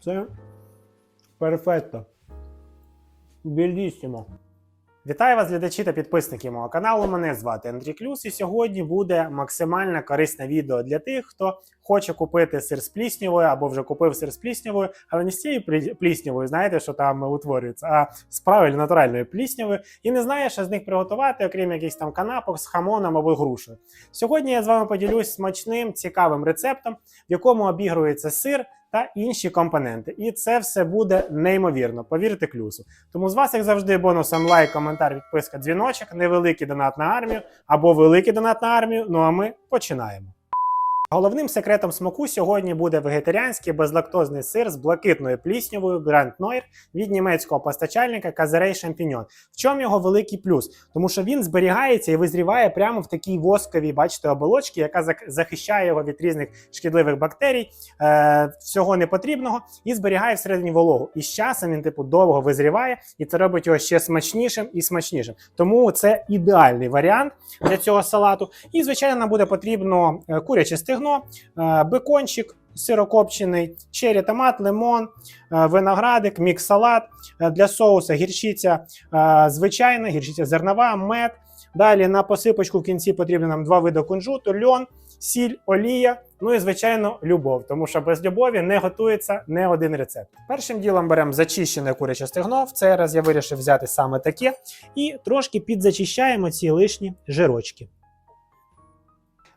Це перфетто. Бельдісімо. Вітаю вас, глядачі та підписники мого каналу. Мене звати Андрій Клюс, і сьогодні буде максимально корисне відео для тих, хто хоче купити сир з пліснявою або вже купив сир з пліснявою, але не з цією плі- пліснявою, знаєте, що там утворюється, а з правильно натуральною пліснявою, і не знає, що з них приготувати, окрім якихось там канапок з хамоном або грушею. Сьогодні я з вами поділюсь смачним, цікавим рецептом, в якому обігрується сир та інші компоненти. І це все буде неймовірно, повірте клюсу. Тому з вас, як завжди, бонусом лайк, коментар, підписка, дзвіночок, невеликий донат на армію або великий донат на армію. Ну а ми починаємо. Головним секретом смаку сьогодні буде вегетаріанський безлактозний сир з блакитною пліснявою Grand Noir від німецького постачальника Казерей Champignon. В чому його великий плюс? Тому що він зберігається і визріває прямо в такій восковій, бачите, оболочці, яка захищає його від різних шкідливих бактерій, е, всього непотрібного, і зберігає всередині вологу. І з часом він, типу, довго визріває, і це робить його ще смачнішим і смачнішим. Тому це ідеальний варіант для цього салату. І, звичайно, нам буде потрібно е, куряче стегно, е, бекончик. Сирокопчений, чері, томат, лимон, е, виноградик, мікс-салат Е, для соуса гірчиця звичайна, гірчиця зернова, мед. Далі на посипочку в кінці потрібно нам два види кунжуту, льон, сіль, олія. Ну і звичайно, любов, тому що без любові не готується не один рецепт. Першим ділом беремо зачищене куряче стегно. В цей раз я вирішив взяти саме таке, і трошки підзачищаємо ці лишні жирочки.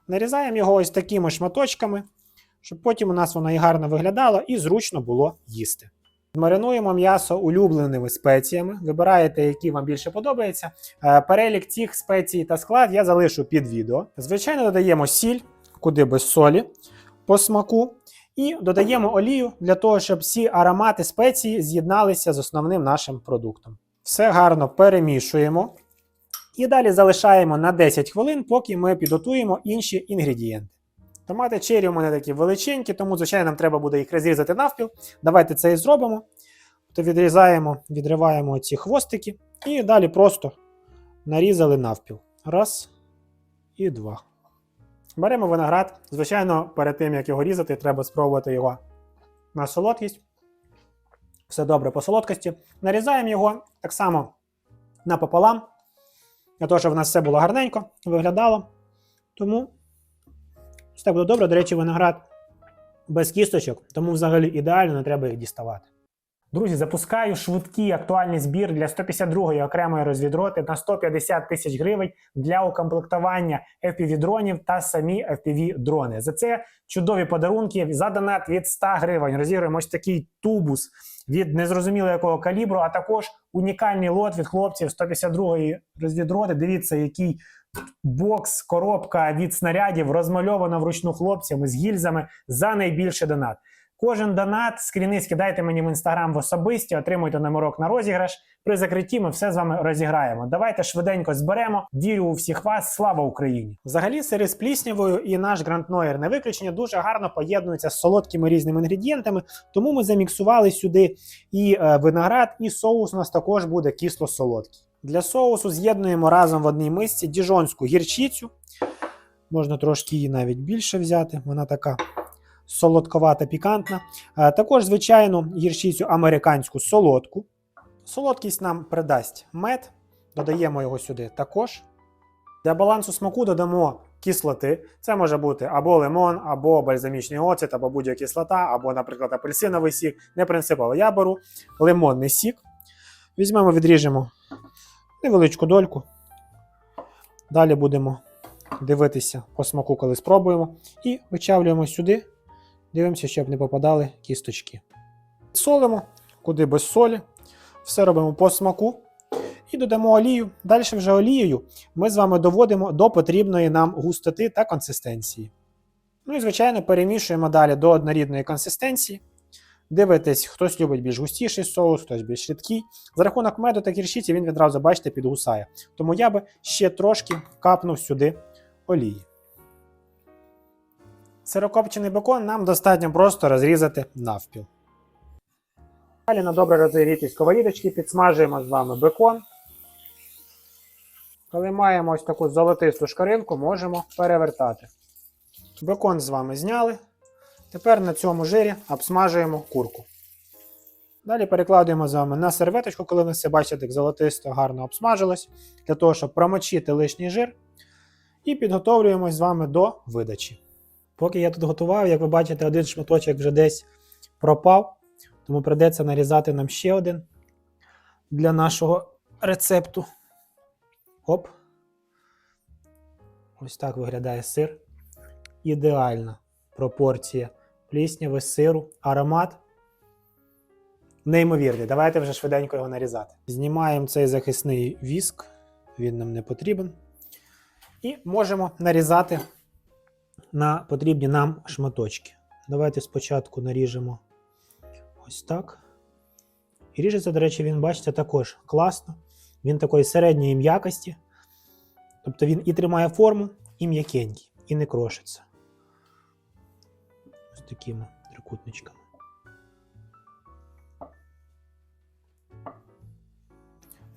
Нарізаємо його ось такими шматочками, щоб потім у нас воно і гарно виглядало, і зручно було їсти. Маринуємо м'ясо улюбленими спеціями. Вибираєте, які вам більше подобається. Е, Перелік цих спецій та склад я залишу під відео. Звичайно, додаємо сіль, куди без солі по смаку. І додаємо олію для того, щоб всі аромати спеції з'єдналися з основним нашим продуктом. Все гарно перемішуємо. І далі залишаємо на 10 хвилин, поки ми підготуємо інші інгредієнти. Томати чері у мене такі величенькі, тому, звичайно, нам треба буде їх розрізати навпіл. Давайте це і зробимо. То відрізаємо, відриваємо ці хвостики і далі просто нарізали навпіл. Раз і два. Беремо виноград. Звичайно, перед тим, як його різати, треба спробувати його на солодкість. Все добре по солодкості. Нарізаємо його так само напополам, для того, щоб в нас все було гарненько виглядало. Тому все буде добре. До речі, виноград без кісточок, тому взагалі ідеально не треба їх діставати. Друзі, запускаю швидкий актуальний збір для 152-ї окремої розвідроти на 150 тисяч гривень для укомплектування FPV-дронів та самі FPV-дрони. За це чудові подарунки. За донат від 100 гривень розігруємо ось такий тубус від незрозуміло якого калібру, а також унікальний лот від хлопців 152-ї розвідроти. Дивіться, який бокс, коробка від снарядів розмальована вручну хлопцями з гільзами за найбільший донат. Кожен донат, скріни скидайте мені в інстаграм в особисті, отримуйте номерок на розіграш. При закритті ми все з вами розіграємо. Давайте швиденько зберемо. Вірю у всіх вас. Слава Україні! Взагалі, сири з пліснявою і наш Grand Noir не виключення дуже гарно поєднуються з солодкими різними інгредієнтами. Тому ми заміксували сюди і е, виноград, і соус у нас також буде кисло-солодкий. Для соусу з'єднуємо разом в одній мисці діжонську гірчицю. Можна трошки її навіть більше взяти. Вона така солодковата, пікантна. Е, Також, звичайно, гірчицю американську солодку. Солодкість нам придасть мед, додаємо його сюди також. Для балансу смаку додамо кислоти. Це може бути або лимон, або бальзамічний оцет, або будь-яка кислота, або, наприклад, апельсиновий сік. Не принципово. Я беру лимонний сік. Візьмемо, відріжемо невеличку дольку. Далі будемо дивитися по смаку, коли спробуємо. І вичавлюємо сюди. Дивимося, щоб не попадали кісточки. Солимо, куди без солі. Все робимо по смаку. І додамо олію. Далі вже олією ми з вами доводимо до потрібної нам густоти та консистенції. Ну і, звичайно, перемішуємо далі до однорідної консистенції. Дивитесь, хтось любить більш густіший соус, хтось більш рідкий. За рахунок меду та гірчиці він відразу, бачите, підгусає. Тому я би ще трошки капнув сюди олії. Сирокопчений бекон нам достатньо просто розрізати навпіл. Далі на добре розігрітій сковорідочці підсмажуємо з вами бекон. Коли маємо ось таку золотисту шкаринку, можемо перевертати. Бекон з вами зняли. Тепер на цьому жирі обсмажуємо курку. Далі перекладуємо з вами на серветочку, коли ви все бачите, як золотисто гарно обсмажилось, для того, щоб промочити лишній жир. І підготовлюємось з вами до видачі. Поки я тут готував, як ви бачите, один шматочок вже десь пропав, тому прийдеться нарізати нам ще один для нашого рецепту. Оп. Ось так виглядає сир. Ідеальна пропорція плісняви, сиру, аромат. Неймовірний. Давайте вже швиденько його нарізати. Знімаємо цей захисний віск, він нам не потрібен. І можемо нарізати на потрібні нам шматочки. Давайте спочатку наріжемо ось так. І ріжеться, до речі, він, бачите, також класно. Він такої середньої м'якості. Тобто він і тримає форму, і м'якенький, і не крошиться. Ось такими трикутничками.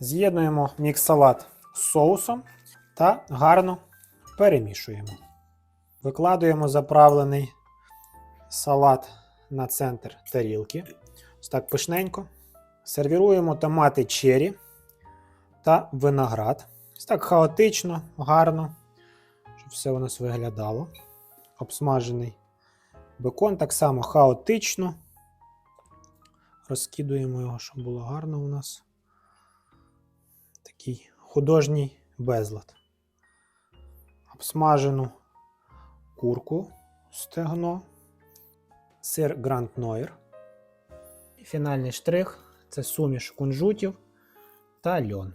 З'єднуємо мікс-салат з соусом та гарно перемішуємо. Викладуємо заправлений салат на центр тарілки. Ось так пишненько. Сервіруємо томати чері та виноград. Ось так хаотично, гарно, щоб все у нас виглядало. Обсмажений бекон так само хаотично. Розкидуємо його, щоб було гарно у нас. Такий художній безлад. Обсмажену курку стегно, сир Гранд Нойер. І фінальний штрих це суміш кунжутів та льон.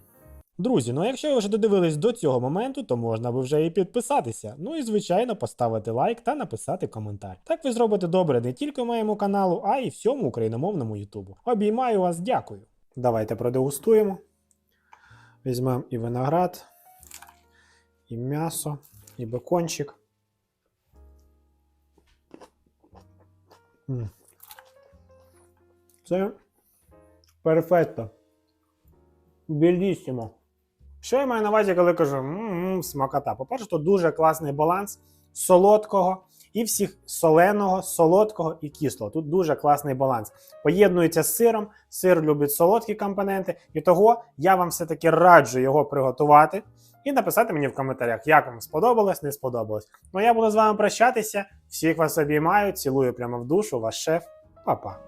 Друзі, ну якщо ви вже додивились до цього моменту, то можна би вже і підписатися. Ну і звичайно поставити лайк та написати коментар. Так ви зробите добре не тільки моєму каналу, а й всьому україномовному Ютубу. Обіймаю вас, дякую. Давайте продегустуємо. Візьмемо і виноград, і м'ясо, і бекончик. Це перфетто. Білісімо. Що я маю на увазі, коли кажу м-м, смакота? По-перше, тут дуже класний баланс солодкого і всіх соленого, солодкого і кислого. Тут дуже класний баланс. Поєднується з сиром. Сир любить солодкі компоненти, і того я вам все-таки раджу його приготувати і написати мені в коментарях, як вам сподобалось, не сподобалось. Ну я буду з вами прощатися. Всіх вас обіймаю, цілую прямо в душу, ваш шеф. Па-па.